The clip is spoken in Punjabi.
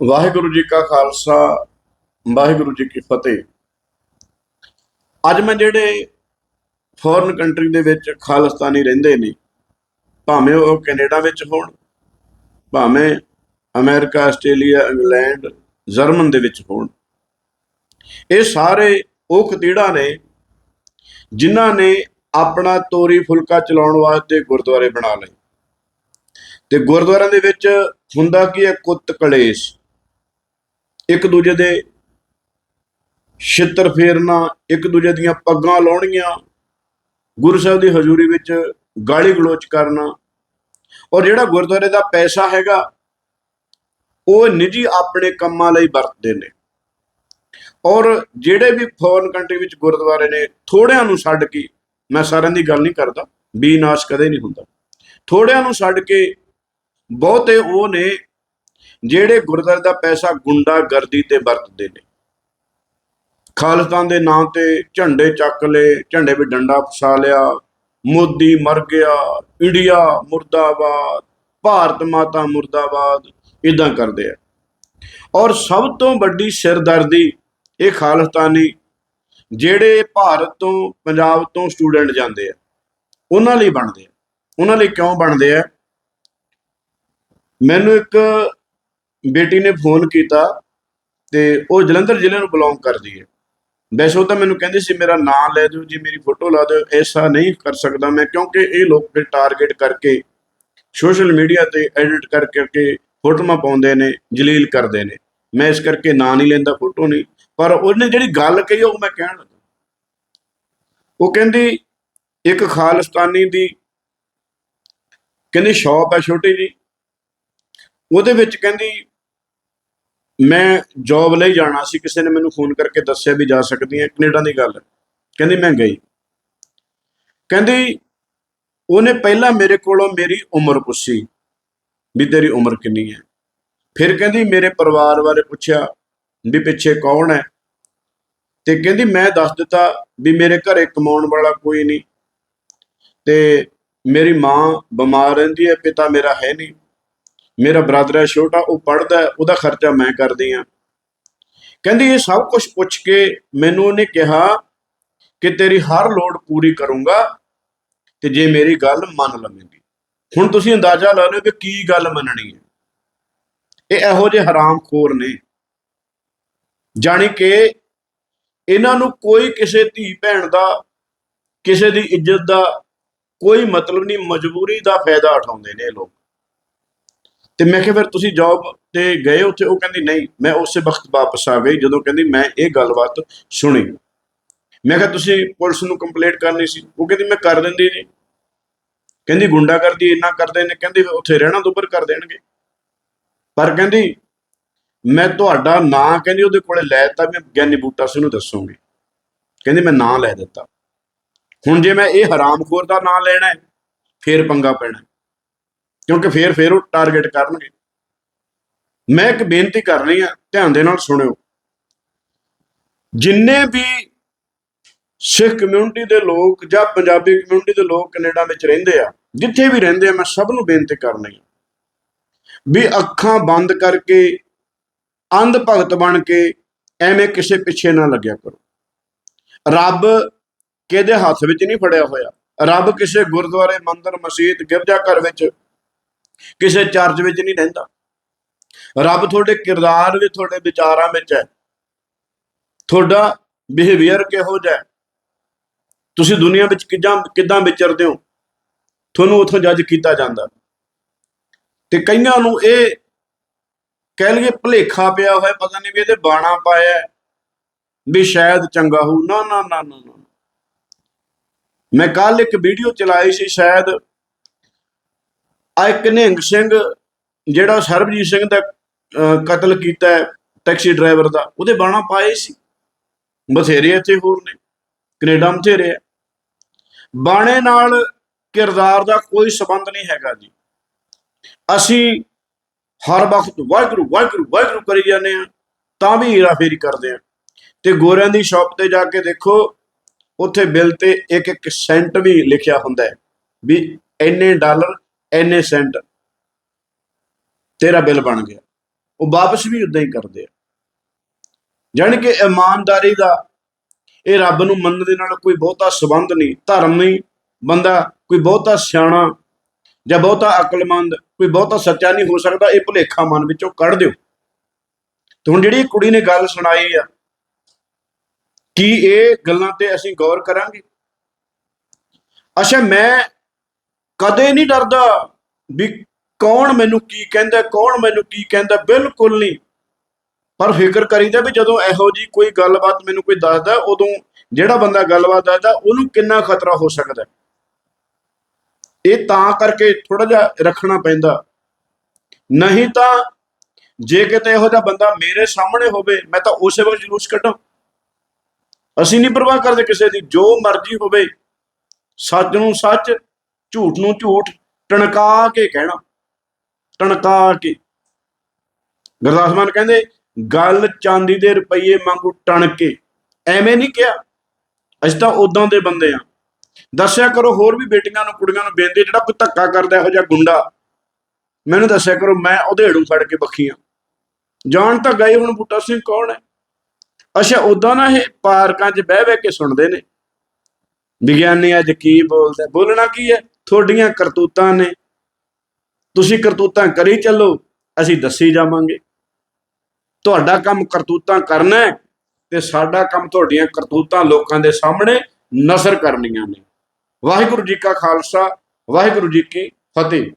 ਵਾਹਿਗੁਰੂ ਜੀ ਕਾ ਖਾਲਸਾ, ਵਾਹਿਗੁਰੂ ਜੀ ਕੀ ਫਤਿਹ। ਅੱਜ ਮੈਂ ਜਿਹੜੇ ਫੋਰਨ ਕੰਟਰੀ ਦੇ ਵਿੱਚ ਖਾਲਿਸਤਾਨੀ ਰਹਿੰਦੇ ਨੇ, ਭਾਵੇਂ ਉਹ ਕੈਨੇਡਾ ਵਿੱਚ ਹੋਣ, ਭਾਵੇਂ ਅਮਰੀਕਾ, ਆਸਟ੍ਰੇਲੀਆ, ਇੰਗਲੈਂਡ, ਜਰਮਨ ਦੇ ਵਿੱਚ ਹੋਣ, ਇਹ ਸਾਰੇ ਉਹ ਖਤੀੜਾ ਨੇ ਜਿਨ੍ਹਾਂ ਨੇ ਆਪਣਾ ਤੋਰੀ ਫੁਲਕਾ ਚਲਾਉਣ ਵਾਸਤੇ ਗੁਰਦੁਆਰੇ ਬਣਾ ਲਏ। ਤੇ ਗੁਰਦੁਆਰਿਆਂ ਦੇ ਵਿੱਚ ਹੁੰਦਾ ਕੀ ਹੈ ਕੁੱਤ ਕਲੇਸ਼। ਇੱਕ ਦੂਜੇ ਦੇ ਛਿੱਤਰ ਫੇਰਨਾ, ਇੱਕ ਦੂਜੇ ਦੀਆਂ ਪੱਗਾਂ ਲਾਉਣੀਆਂ, ਗੁਰੂ ਸਾਹਿਬ ਦੀ ਹਜ਼ੂਰੀ ਵਿੱਚ ਗਾਲੀ ਗਲੋਚ ਕਰਨਾ। ਔਰ ਜਿਹੜਾ ਗੁਰਦੁਆਰੇ ਦਾ ਪੈਸਾ ਹੈਗਾ, ਉਹ ਨਿੱਜੀ ਆਪਣੇ ਕੰਮਾਂ ਲਈ ਵਰਤਦੇ ਨੇ। ਔਰ ਜਿਹੜੇ ਵੀ ਫੋਰਨ ਕੰਟਰੀ ਵਿੱਚ ਗੁਰਦੁਆਰੇ ਨੇ, ਥੋੜਿਆਂ ਨੂੰ ਛੱਡ ਕੇ, ਮੈਂ ਸਾਰਿਆਂ ਦੀ ਗੱਲ ਨਹੀਂ ਕਰਦਾ, ਬੀਨਾਸ਼ ਕਦੇ ਨਹੀਂ ਹੁੰਦਾ। ਥੋੜਿਆਂ ਨੂੰ ਛੱਡ ਕੇ, ਬਹੁਤੇ ਉਹ ਨੇ ਜਿਹੜੇ ਗੁਰਦੁਆਰੇ ਦਾ ਪੈਸਾ ਗੁੰਡਾਗਰਦੀ ਤੇ ਵਰਤਦੇ ਨੇ। ਖਾਲਿਸਤਾਨ ਦੇ ਨਾਂ ਤੇ ਝੰਡੇ ਚੱਕ ਲਏ, ਝੰਡੇ 'ਤੇ ਡੰਡਾ ਫਸਾ ਲਿਆ, ਮੋਦੀ ਮਰ ਗਿਆ, ਇੰਡੀਆ ਮੁਰਦਾਬਾਦ, ਭਾਰਤ ਮਾਤਾ ਮੁਰਦਾਬਾਦ ਇਦਾਂ ਕਰਦੇ ਆ। ਔਰ ਸਭ ਤੋਂ ਵੱਡੀ ਸਿਰਦਰਦੀ ਇਹ ਖਾਲਸਤਾਨੀ, ਜਿਹੜੇ ਭਾਰਤ ਤੋਂ, ਪੰਜਾਬ ਤੋਂ ਸਟੂਡੈਂਟ ਜਾਂਦੇ ਆ, ਉਹਨਾਂ ਲਈ ਬਣਦੇ ਆ। ਉਹਨਾਂ ਲਈ ਕਿਉਂ ਬਣਦੇ ਆ? ਮੈਨੂੰ ਇੱਕ ਬੇਟੀ ਨੇ ਫੋਨ ਕੀਤਾ ਤੇ ਉਹ ਜਲੰਧਰ ਜ਼ਿਲ੍ਹੇ ਨੂੰ ਬਿਲੋਂਗ ਕਰਦੀ ਹੈ। ਵੈਸੇ ਉਹ ਤਾਂ ਮੈਨੂੰ ਕਹਿੰਦੀ ਸੀ, ਮੇਰਾ ਨਾਮ ਲੈ ਦਿਓ, ਜੀ ਮੇਰੀ ਫੋਟੋ ਲਾ ਦਿਓ, ਐਸਾ ਨਹੀਂ ਕਰ ਸਕਦਾ ਮੈਂ, ਕਿਉਂਕਿ ਇਹ ਲੋਕ ਫਿਰ ਟਾਰਗੇਟ ਕਰਕੇ ਸੋਸ਼ਲ ਮੀਡੀਆ ਤੇ ਐਡਿਟ ਕਰ ਕਰਕੇ ਫੋਟੋਆਂ ਪਾਉਂਦੇ ਨੇ, ਜਲੀਲ ਕਰਦੇ ਨੇ। ਮੈਂ ਇਸ ਕਰਕੇ ਨਾਂ ਨਹੀਂ ਲੈਂਦਾ ਫੋਟੋ ਨਹੀਂ। ਪਰ ਉਹਨੇ ਜਿਹੜੀ ਗੱਲ ਕਹੀ ਉਹ ਮੈਂ ਕਹਿਣ ਲੱਗਾ। ਉਹ ਕਹਿੰਦੀ, ਇੱਕ ਖਾਲਿਸਤਾਨੀ ਦੀ ਕਹਿੰਦੀ ਸ਼ੌਪ ਹੈ ਛੋਟੀ ਜੀ ਉਹਦੇ ਵਿੱਚ ਕਹਿੰਦੀ ਮੈਂ ਜੌਬ ਲਈ ਜਾਣਾ ਸੀ, ਕਿਸੇ ਨੇ ਮੈਨੂੰ ਫੋਨ ਕਰਕੇ ਦੱਸਿਆ ਵੀ ਜਾ ਸਕਦੀ ਹੈ, ਕੈਨੇਡਾ ਦੀ ਗੱਲ। ਕਹਿੰਦੀ, ਮੈਂ ਗਈ। ਕਹਿੰਦੀ, ਉਹਨੇ ਪਹਿਲਾਂ ਮੇਰੇ ਕੋਲੋਂ ਮੇਰੀ ਉਮਰ ਪੁੱਛੀ ਵੀ ਤੇਰੀ ਉਮਰ ਕਿੰਨੀ ਹੈ। ਫਿਰ ਕਹਿੰਦੀ, ਮੇਰੇ ਪਰਿਵਾਰ ਬਾਰੇ ਪੁੱਛਿਆ ਵੀ ਪਿੱਛੇ ਕੌਣ ਹੈ। ਤੇ ਕਹਿੰਦੀ, ਮੈਂ ਦੱਸ ਦਿੱਤਾ ਵੀ ਮੇਰੇ ਘਰੇ ਕਮਾਉਣ ਵਾਲਾ ਕੋਈ ਨਹੀਂ। ਤੇ ਮੇਰੀ ਮਾਂ ਬਿਮਾਰ ਰਹਿੰਦੀ ਹੈ, ਪਿਤਾ ਮੇਰਾ ਹੈ ਨਹੀਂ। ਮੇਰਾ ਬ੍ਰਦਰ ਹੈ, ਛੋਟਾ, ਉਹ ਪੜਦਾ ਉਹਦਾ ਖਰਚਾ ਮੈਂ ਕਰਦੀ ਆ ਕਹਿੰਦੀ, ਇਹ ਸਭ ਕੁਝ ਪੁੱਛ ਕੇ ਮੈਨੂੰ ਉਹਨੇ ਕਿਹਾ ਕਿ ਤੇਰੀ ਹਰ ਲੋੜ ਪੂਰੀ ਕਰੂੰਗਾ ਤੇ ਜੇ ਮੇਰੀ ਗੱਲ ਮੰਨ ਲਵੇਂਗੀ। ਹੁਣ ਤੁਸੀਂ ਅੰਦਾਜ਼ਾ ਲਾ ਲਓ ਕਿ ਕੀ ਗੱਲ ਮੰਨਣੀ ਹੈ। ਇਹ ਇਹੋ ਜਿਹੇ ਹਰਾਮਖੋਰ ਨੇ। ਜਾਣੀ ਕਿ ਇਹਨਾਂ ਨੂੰ ਕੋਈ ਕਿਸੇ ਧੀ ਭੈਣ ਦਾ, ਕਿਸੇ ਦੀ ਇੱਜ਼ਤ ਦਾ ਕੋਈ ਮਤਲਬ ਨਹੀਂ, ਮਜਬੂਰੀ ਦਾ ਫਾਇਦਾ ਉਠਾਉਂਦੇ ਨੇ ਇਹ ਲੋਕ। ਤੇ ਮੈਂ ਕਿਹਾ, ਫਿਰ ਤੁਸੀਂ ਜੌਬ ਤੇ ਗਏ ਉੱਥੇ? ਉਹ ਕਹਿੰਦੀ, ਨਹੀਂ, ਮੈਂ ਉਸੇ ਵਕਤ ਵਾਪਸ ਆ ਗਈ ਜਦੋਂ ਕਹਿੰਦੀ, ਮੈਂ ਇਹ ਗੱਲਬਾਤ ਸੁਣੀ। ਮੈਂ ਕਿਹਾ, ਤੁਸੀਂ ਪੁਲਿਸ ਨੂੰ ਕੰਪਲੇਂਟ ਕਰਨੀ ਸੀ? ਉਹ ਕਹਿੰਦੀ, ਮੈਂ ਕਰ ਦਿੰਦੀ ਜੀ ਕਹਿੰਦੀ, ਗੁੰਡਾਗਰਦੀ ਇੰਨਾ ਕਰਦੇ ਨੇ। ਕਹਿੰਦੀ, ਉੱਥੇ ਰਹਿਣਾ ਦੁੱਬਰ ਕਰ ਦੇਣਗੇ। ਪਰ ਕਹਿੰਦੀ, ਮੈਂ ਤੁਹਾਡਾ ਨਾਂ, ਕਹਿੰਦੀ, ਉਹਦੇ ਕੋਲੇ ਲੈ ਦਿੱਤਾ, ਮੈਂ ਗਿਆਨੀ ਬੂਟਾ ਸਿੰਘ ਨੂੰ ਦੱਸੂਗੀ। ਕਹਿੰਦੀ, ਮੈਂ ਨਾਂ ਲੈ ਦਿੱਤਾ। ਹੁਣ ਜੇ ਮੈਂ ਇਹ ਹਰਾਮਖੋਰ ਦਾ ਨਾਂ ਲੈਣਾ ਹੈ, ਫੇਰ ਪੰਗਾ ਪੈਣਾ ਕਿਉਂਕਿ ਫੇਰ ਫੇਰ ਉਹ ਟਾਰਗੇਟ ਕਰਨਗੇ। ਮੈਂ ਇੱਕ ਬੇਨਤੀ ਕਰ ਰਹੀ ਹਾਂ ਧਿਆਨ ਦੇ ਨਾਲ ਸੁਣਿਓ। ਜਿੰਨੇ ਵੀ ਸਿੱਖ ਕਮਿਊਨਿਟੀ ਦੇ ਲੋਕ ਜਾਂ ਪੰਜਾਬੀ ਕਮਿਊਨਿਟੀ ਦੇ ਲੋਕ ਕੈਨੇਡਾ ਵਿੱਚ ਰਹਿੰਦੇ ਆ, ਜਿੱਥੇ ਵੀ ਰਹਿੰਦੇ ਆ, ਮੈਂ ਸਭ ਨੂੰ ਬੇਨਤੀ ਕਰਨੀ ਆ ਵੀ ਅੱਖਾਂ ਬੰਦ ਕਰਕੇ, ਅੰਧ ਭਗਤ ਬਣ ਕੇ ਐਵੇਂ ਕਿਸੇ ਪਿੱਛੇ ਨਾ ਲੱਗਿਆ ਕਰੋ। ਰੱਬ ਕਿਹਦੇ ਹੱਥ ਵਿੱਚ ਨਹੀਂ ਫੜਿਆ ਹੋਇਆ? ਰੱਬ ਕਿਸੇ ਗੁਰਦੁਆਰੇ, ਮੰਦਰ, ਮਸਜਿਦ, ਗਿਰਜਾ ਘਰ ਵਿੱਚ ਕਿਸੇ ਚਰਚ ਵਿੱਚ ਨਹੀਂ ਰਹਿੰਦਾ। ਰੱਬ ਤੁਹਾਡੇ ਕਿਰਦਾਰ ਵਿੱਚ ਤੁਹਾਡੇ ਵਿਚਾਰਾਂ ਵਿੱਚ ਹੈ। ਤੁਹਾਡਾ ਬਿਹੇਵੀਅਰ ਕਿਹੋ ਜਿਹਾ ਤੁਸੀਂ ਦੁਨੀਆ ਵਿੱਚ ਕਿੱਦਾਂ ਕਿੱਦਾਂ ਵਿਚਰਦੇ ਹੋ? ਤੁਹਾਨੂੰ ਉਥੋਂ ਜੱਜ ਕੀਤਾ ਜਾਂਦਾ। ਤੇ ਕਈਆਂ ਨੂੰ ਇਹ ਕਹਿ ਲਈਏ ਭਲੇਖਾ ਪਿਆ ਹੋਇਆ, ਪਤਾ ਨਹੀਂ ਵੀ ਇਹਦੇ ਬਾਣਾ ਪਾਇਆ ਵੀ ਸ਼ਾਇਦ ਚੰਗਾ ਹੋ ਨਾ ਨਾ ਨਾ ਨਾ ਮੈਂ ਕੱਲ ਇੱਕ ਵੀਡੀਓ ਚਲਾਈ ਸੀ, ਸ਼ਾਇਦ ਆ ਇੱਕ ਨਿਹੰਗ ਸਿੰਘ, ਜਿਹੜਾ ਸਰਬਜੀਤ ਸਿੰਘ ਦਾ ਕਤਲ ਕੀਤਾ ਟੈਕਸੀ ਡਰਾਈਵਰ ਦਾ, ਉਹਦੇ ਬਾਣਾ ਪਾਏ ਸੀ। ਬਥੇਰੇ ਇੱਥੇ ਹੋਰ ਨੇ, ਕੈਨੇਡਾ ਬਥੇਰੇ ਆ ਬਾਣੇ ਨਾਲ ਕਿਰਦਾਰ ਦਾ ਕੋਈ ਸਬੰਧ ਨਹੀਂ ਹੈਗਾ ਜੀ। ਅਸੀਂ ਹਰ ਵਕਤ ਵਾਹਿਗੁਰੂ ਵਾਹਿਗੁਰੂ ਵਾਹਿਗੁਰੂ ਕਰੀ ਜਾਂਦੇ ਆ ਤਾਂ ਵੀ ਹੀਰਾ ਫੇਰੀ ਕਰਦੇ ਆ ਤੇ ਗੋਰਿਆਂ ਦੀ ਸ਼ਾਪ ਤੇ ਜਾ ਕੇ ਦੇਖੋ, ਉੱਥੇ ਬਿੱਲ ਤੇ ਇੱਕ ਇੱਕ ਸੈਂਟ ਵੀ ਲਿਖਿਆ ਹੁੰਦਾ ਹੈ, ਵੀ ਇੰਨੇ ਡਾਲਰ ਇੰਨੇ ਸੈਂਟ ਤੇਰਾ ਬਿੱਲ ਬਣ ਗਿਆ। ਉਹ ਵਾਪਸ ਵੀ ਉਦਾਂ ਹੀ ਕਰਦੇ ਆ। ਜਾਣੀ ਕਿ ਇਮਾਨਦਾਰੀ ਦਾ ਇਹ ਰੱਬ ਨੂੰ ਮੰਨਣ ਦੇ ਨਾਲ ਕੋਈ ਬਹੁਤਾ ਸਬੰਧ ਨਹੀਂ, ਧਰਮੀ ਬੰਦਾ ਕੋਈ ਬਹੁਤਾ ਸਿਆਣਾ ਜਾਂ ਬਹੁਤਾ ਅਕਲਮੰਦ, ਕੋਈ ਬਹੁਤਾ ਸੱਚਾ ਨਹੀਂ ਹੋ ਸਕਦਾ, ਇਹ ਭੁਲੇਖਾ ਮਨ ਵਿੱਚੋਂ ਕੱਢ ਦਿਓ। ਤੇ ਹੁਣ ਜਿਹੜੀ ਕੁੜੀ ਨੇ ਗੱਲ ਸੁਣਾਈ ਆ, ਕੀ ਇਹ ਗੱਲਾਂ ਤੇ ਅਸੀਂ ਗੌਰ ਕਰਾਂਗੇ? ਅੱਛਾ, ਮੈਂ ਕਦੇ ਨਹੀਂ ਡਰਦਾ ਵੀ ਕੌਣ ਮੈਨੂੰ ਕੀ ਕਹਿੰਦਾ, ਕੌਣ ਮੈਨੂੰ ਕੀ ਕਹਿੰਦਾ, ਬਿਲਕੁਲ ਨਹੀਂ। ਪਰ ਫਿਕਰ ਕਰੀਦਾ ਵੀ ਜਦੋਂ ਇਹੋ ਜੀ ਕੋਈ ਗੱਲਬਾਤ ਮੈਨੂੰ ਕੋਈ ਦੱਸਦਾ, ਉਦੋਂ ਜਿਹੜਾ ਬੰਦਾ ਗੱਲਬਾਤ ਦੱਸਦਾ, ਉਹਨੂੰ ਕਿੰਨਾ ਖਤਰਾ ਹੋ ਸਕਦਾ। ਇਹ ਤਾਂ ਕਰਕੇ ਥੋੜਾ ਜਿਹਾ ਰੱਖਣਾ ਪੈਂਦਾ। ਨਹੀਂ ਤਾਂ ਜੇ ਕਿਤੇ ਇਹੋ ਜਿਹਾ ਬੰਦਾ ਮੇਰੇ ਸਾਹਮਣੇ ਹੋਵੇ, ਮੈਂ ਤਾਂ ਉਸੇ ਵੇਲੇ ਜਲੂਸ ਕੱਢਾਂ। ਅਸੀਂ ਨਹੀਂ ਪਰਵਾਹ ਕਰਦੇ ਕਿਸੇ ਦੀ, ਜੋ ਮਰਜ਼ੀ ਹੋਵੇ, ਸੱਚ ਨੂੰ ਸੱਚ ਝੂਠ ਨੂੰ ਝੂਠ ਟਣਕਾ ਕੇ ਕਹਿਣਾ, ਟਣਕਾ ਕੇ। ਗੁਰਦਾਸ ਮਾਨ ਕਹਿੰਦੇ, ਗੱਲ ਚਾਂਦੀ ਦੇ ਰੁਪਈਏ ਮੰਗੂ ਟਣ ਕੇ ਐਵੇਂ ਨਹੀਂ ਕਿਹਾ। ਅਸੀਂ ਤਾਂ ਉਦਾਂ ਦੇ ਬੰਦੇ ਆ। ਦੱਸਿਆ ਕਰੋ ਹੋਰ ਵੀ ਬੇਟੀਆਂ ਨੂੰ, ਕੁੜੀਆਂ ਨੂੰ ਬੇਨਤੀ, ਜਿਹੜਾ ਕੋਈ ਧੱਕਾ ਕਰਦਾ, ਇਹੋ ਜਿਹਾ ਗੁੰਡਾ। ਮੈਨੂੰ ਦੱਸਿਆ ਕਰੋ, ਮੈਂ ਉਹਦੇੜੂ ਫੜ ਕੇ ਬੱਖੀਆਂ ਜਾਣ ਤਾਂ ਗਏ ਹੁਣ ਬੂਟਾ ਸਿੰਘ ਕੌਣ ਹੈ? ਅੱਛਾ ਉਦਾਂ ਨਾ ਇਹ ਪਾਰਕਾਂ 'ਚ ਬਹਿ ਬਹਿ ਕੇ ਸੁਣਦੇ ਨੇ। ਵਿਗਿਆਨੀ ਅੱਜ ਕੀ ਬੋਲਦਾ, ਬੋਲਣਾ ਕੀ ਹੈ? ਤੁਹਾਡੀਆਂ ਕਰਤੂਤਾਂ ਨੇ। ਤੁਸੀਂ ਕਰਤੂਤਾਂ ਕਰੀ ਚੱਲੋ, ਅਸੀਂ ਦੱਸੀ ਜਾਵਾਂਗੇ। ਤੁਹਾਡਾ ਕੰਮ ਕਰਤੂਤਾਂ ਕਰਨਾ ਹੈ ਤੇ ਸਾਡਾ ਕੰਮ ਤੁਹਾਡੀਆਂ ਕਰਤੂਤਾਂ ਲੋਕਾਂ ਦੇ ਸਾਹਮਣੇ ਨਸਰ ਕਰਨੀਆਂ ਨੇ। ਵਾਹਿਗੁਰੂ ਜੀ ਕਾ ਖਾਲਸਾ, ਵਾਹਿਗੁਰੂ ਜੀ ਕੀ ਫਤਿਹ।